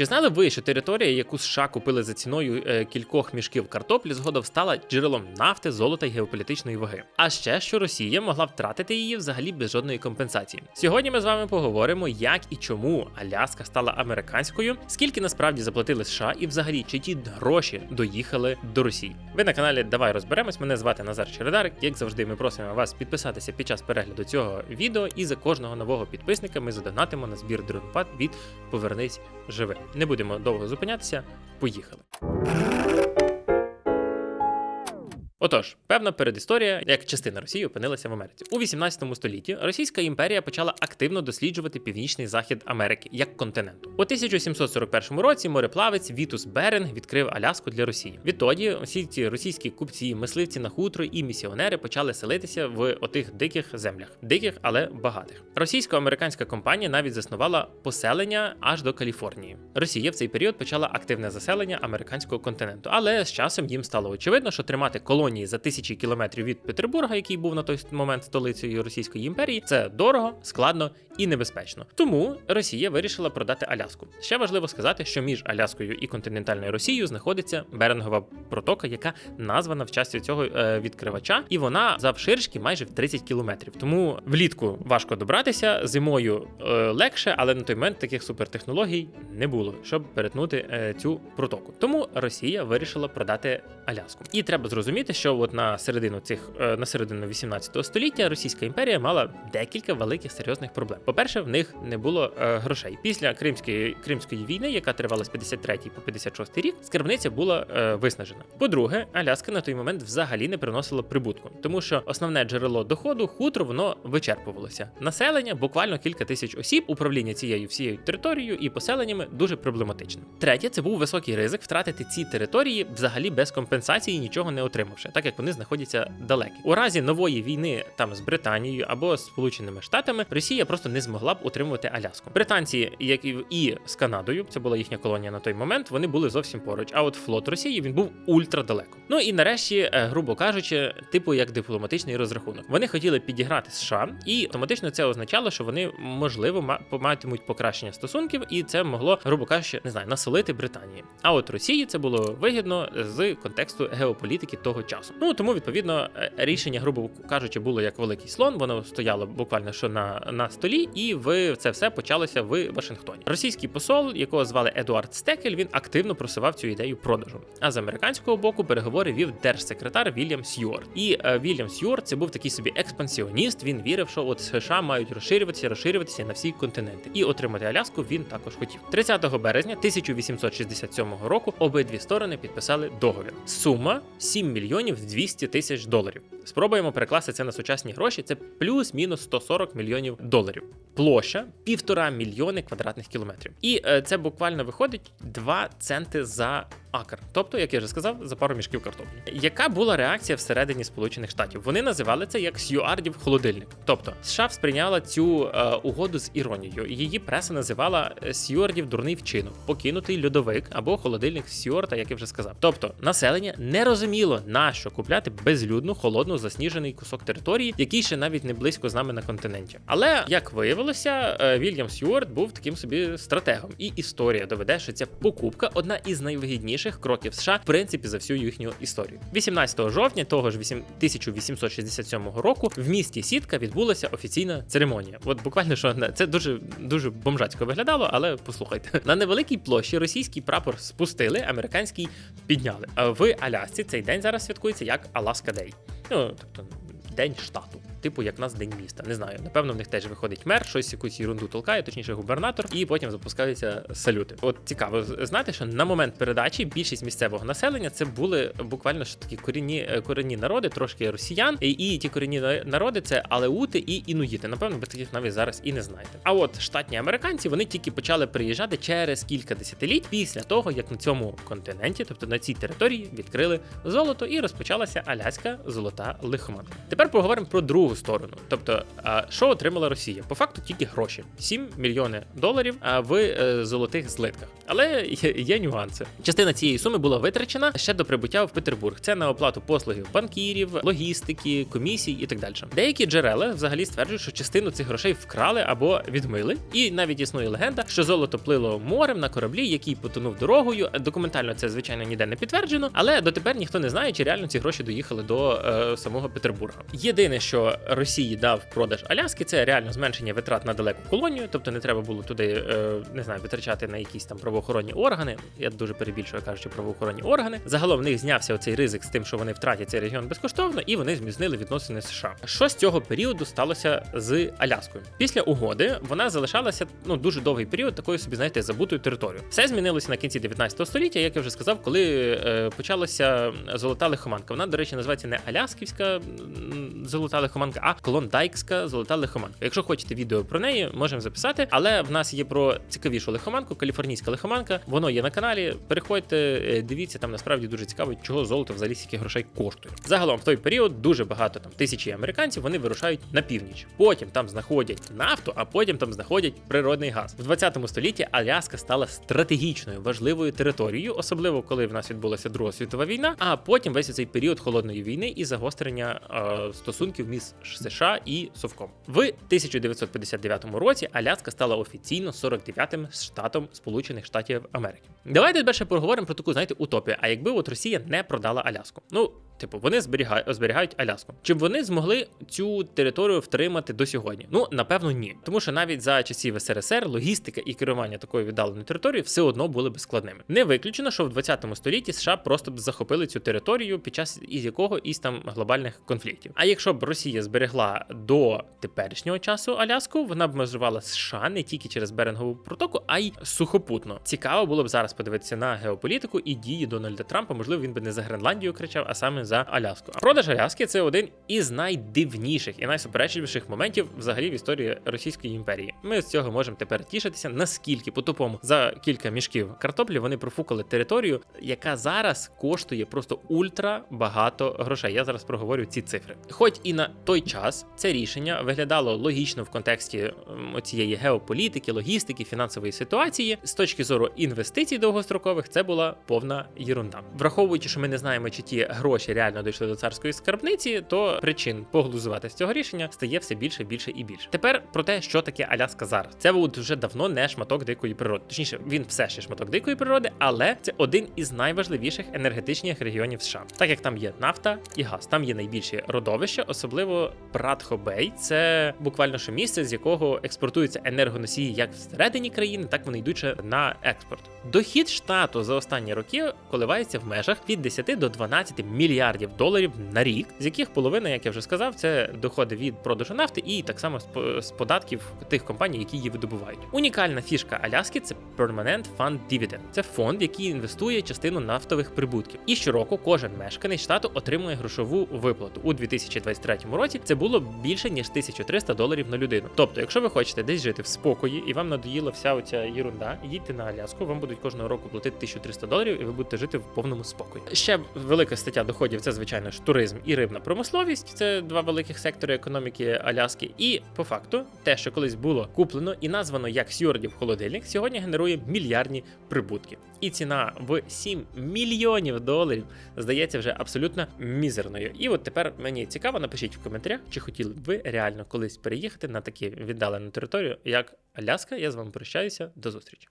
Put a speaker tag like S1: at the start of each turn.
S1: Чи знали ви, що територія, яку США купили за ціною е, кількох мішків картоплі, згодом стала джерелом нафти, золота і геополітичної ваги? А ще що Росія могла втратити її взагалі без жодної компенсації. Сьогодні ми з вами поговоримо, як і чому Аляска стала американською, скільки насправді заплатили США, і взагалі чи ті гроші доїхали до Росії. Ви на каналі Давай розберемось. Мене звати Назар Чередарик. Як завжди, ми просимо вас підписатися під час перегляду цього відео. І за кожного нового підписника ми задонатимо на збір дронпад від Повернись живе. Не будемо довго зупинятися. Поїхали. Отож, певна передісторія, як частина Росії опинилася в Америці. У 18 столітті Російська імперія почала активно досліджувати північний захід Америки як континенту. У 1741 році мореплавець Вітус Беринг відкрив Аляску для Росії. Відтоді всі ці російські купці, мисливці на хутро і місіонери почали селитися в отих диких землях, диких, але багатих. Російсько-американська компанія навіть заснувала поселення аж до Каліфорнії. Росія в цей період почала активне заселення американського континенту, але з часом їм стало очевидно, що тримати колонії за тисячі кілометрів від Петербурга, який був на той момент столицею Російської імперії, це дорого, складно і небезпечно. Тому Росія вирішила продати Аляску. Ще важливо сказати, що між Аляскою і континентальною Росією знаходиться Берингова протока, яка названа в часі цього е, відкривача, і вона завширшки майже в 30 кілометрів. Тому влітку важко добратися, зимою е, легше, але на той момент таких супертехнологій не було, щоб перетнути е, цю протоку. Тому Росія вирішила продати Аляску. І треба зрозуміти, що от на середину цих е, на середину 18 століття Російська імперія мала декілька великих серйозних проблем. По-перше, в них не було е, грошей. Після Кримської Кримської війни, яка тривала з 53 по 56 рік, скарбниця була е, виснажена. По-друге, Аляска на той момент взагалі не приносила прибутку, тому що основне джерело доходу хутро воно вичерпувалося. Населення буквально кілька тисяч осіб, управління цією всією територією і поселеннями дуже проблематичне. Третє, це був високий ризик втратити ці території взагалі без компенсації, нічого не отримавши, так як вони знаходяться далекі. У разі нової війни там з Британією або Сполученими Штатами Росія просто не змогла б утримувати Аляску. Британці, як і з Канадою, це була їхня колонія на той момент. Вони були зовсім поруч. А от флот Росії він був ультрадалеко. Ну і нарешті, е, грубо кажучи, типу як дипломатичний розрахунок. Вони хотіли підіграти США, і автоматично це означало, що вони можливо ма- матимуть покращення стосунків, і це могло, грубо кажучи, не знаю, насолити Британії. А от Росії це було вигідно з контексту геополітики того часу. Ну тому відповідно е, рішення, грубо кажучи, було як великий слон. Воно стояло буквально що на, на столі, і в це все почалося в Вашингтоні. Російський посол, якого звали Едуард Стекель, він активно просував цю ідею продажу. А з американського боку переговори вів держсекретар Вільям Сьюарт. І е, Вільям Сьюарт це був такий собі експансіоніст. Він вірив, що от США мають розширюватися, розширюватися на всі континенти. І отримати Аляску він також хотів. 30 березня 1867 року обидві сторони підписали договір. Сума 7 мільйонів 200 тисяч доларів. Спробуємо перекласти це на сучасні гроші. Це плюс-мінус 140 мільйонів доларів. Площа півтора мільйони квадратних кілометрів. І е, це буквально виходить 2 центи за акр. Тобто, як я вже сказав, за пару мішків картоплі. Яка була реакція всередині Сполучених Штатів? Вони називали це як Сьюардів холодильник. Тобто США сприйняла цю е, угоду з іронією. Її преса називала е, Сьюардів дурний вчинок, покинутий льодовик або холодильник Сьюарта, як я вже сказав. Тобто населення не розуміло, на що купляти безлюдну, холодну, засніжений кусок території, який ще навіть не близько з нами на континенті. Але як виявилося, е, Вільям Сьюарт був таким собі стратегом, і історія доведе, що ця покупка одна із найвигідніших кроків США в принципі за всю їхню історію. 18 жовтня того ж 8 1867 року в місті Сітка відбулася офіційна церемонія. От буквально що це дуже дуже бомжацько виглядало, але послухайте на невеликій площі російський прапор спустили, американський підняли. А в Алясці цей день зараз святкується як Аласка Дей. Ну тобто день штату. Типу, як нас день міста. Не знаю. Напевно, в них теж виходить мер, щось якусь ерунду толкає, точніше губернатор, і потім запускаються салюти. От цікаво знати, що на момент передачі більшість місцевого населення це були буквально що такі корінні е, корінні народи, трошки росіян. І, і ті корінні народи це алеути і інуїти. Напевно, ви таких навіть зараз і не знаєте. А от штатні американці вони тільки почали приїжджати через кілька десятиліть після того, як на цьому континенті, тобто на цій території, відкрили золото і розпочалася аляська золота лихоманка. Тепер поговоримо про другу другу сторону. Тобто, що отримала Росія? По факту тільки гроші: 7 мільйони доларів в е, золотих злитках. Але є нюанси. Частина цієї суми була витрачена ще до прибуття в Петербург. Це на оплату послугів банкірів, логістики, комісій і так далі. Деякі джерела взагалі стверджують, що частину цих грошей вкрали або відмили. І навіть існує легенда, що золото плило морем на кораблі, який потонув дорогою. Документально це звичайно ніде не підтверджено, але дотепер ніхто не знає, чи реально ці гроші доїхали до е, самого Петербурга. Єдине, що Росії дав продаж Аляски, це реально зменшення витрат на далеку колонію, тобто не треба було туди е, не знаю, витрачати на якісь там правоохоронні органи. Я дуже перебільшую кажучи правоохоронні органи. Загалом в них знявся оцей ризик з тим, що вони втратять цей регіон безкоштовно, і вони зміцнили відносини з США. Що з цього періоду сталося з Аляскою? Після угоди вона залишалася ну дуже довгий період такою собі, знаєте, забутою територією. Все змінилося на кінці 19 століття, як я вже сказав, коли е, почалася золота лихоманка. Вона, до речі, називається не Алясківська золота лихоманка, а Клондайкська золота лихоманка. Якщо хочете відео про неї, можемо записати. Але в нас є про цікавішу лихоманку, каліфорнійська лихоманка. Воно є на каналі. Переходьте, е, дивіться, там насправді дуже цікаво, чого золото взагалі скільки грошей коштує. Загалом в той період дуже багато там тисячі американців вони вирушають на північ. Потім там знаходять нафту, а потім там знаходять природний газ. В 20 столітті Аляска стала стратегічною важливою територією, особливо коли в нас відбулася Друга світова війна. А потім весь цей період холодної війни і загострення е, стосунків між США і Совком. В 1959 році Аляска стала офіційно 49-м штатом Сполучених Штатів Америки. Давайте більше поговоримо про таку, знаєте, утопію. А якби от Росія не продала Аляску? Ну. Типу, вони зберігають, зберігають Аляску. Чи б вони змогли цю територію втримати до сьогодні? Ну напевно, ні. Тому що навіть за часів СРСР логістика і керування такою віддаленою територією все одно були б складними. Не виключено, що в 20 столітті США просто б захопили цю територію під час із якого із там глобальних конфліктів. А якщо б Росія зберегла до теперішнього часу Аляску, вона б межувала США не тільки через Берингову протоку, а й сухопутно. Цікаво було б зараз подивитися на геополітику і дії Дональда Трампа. Можливо, він би не за Гренландію кричав, а саме за Аляску. Продаж Аляски це один із найдивніших і найсуперечливіших моментів взагалі в історії Російської імперії. Ми з цього можемо тепер тішитися, наскільки по-тупому за кілька мішків картоплі вони профукали територію, яка зараз коштує просто ультра багато грошей. Я зараз проговорю ці цифри. Хоч і на той час це рішення виглядало логічно в контексті цієї геополітики, логістики, фінансової ситуації. З точки зору інвестицій довгострокових, це була повна єрунда. Враховуючи, що ми не знаємо, чи ті гроші реально дійшли до царської скарбниці, то причин поглузувати з цього рішення стає все більше, більше і більше. Тепер про те, що таке Аляска зараз. Це от вже давно не шматок дикої природи. Точніше, він все ще шматок дикої природи, але це один із найважливіших енергетичних регіонів США, так як там є нафта і газ. Там є найбільші родовища, особливо Пратхобей. Це буквально що місце, з якого експортуються енергоносії як всередині країни, так вони йдуть ще на експорт. Дохід штату за останні роки коливається в межах від 10 до 12 мільярдів доларів на рік, з яких половина, як я вже сказав, це доходи від продажу нафти і так само з податків тих компаній, які її видобувають. Унікальна фішка Аляски це Permanent Fund Dividend. Це фонд, який інвестує частину нафтових прибутків. І щороку кожен мешканець штату отримує грошову виплату. У 2023 році це було більше ніж 1300 доларів на людину. Тобто, якщо ви хочете десь жити в спокої і вам надоїла вся оця єрунда, їдьте на Аляску, вам будуть кожного року платити 1300 доларів, і ви будете жити в повному спокої. Ще велика стаття доходів це звичайно ж туризм і рибна промисловість. Це два великих сектори економіки Аляски. І по факту, те, що колись було куплено і названо як Сьордів холодильник, сьогодні генерує мільярдні прибутки. І ціна в 7 мільйонів доларів здається вже абсолютно мізерною. І от тепер мені цікаво, напишіть в коментарях, чи хотіли б ви реально колись переїхати на таку віддалену територію, як Аляска. Я з вами прощаюся. До зустрічі.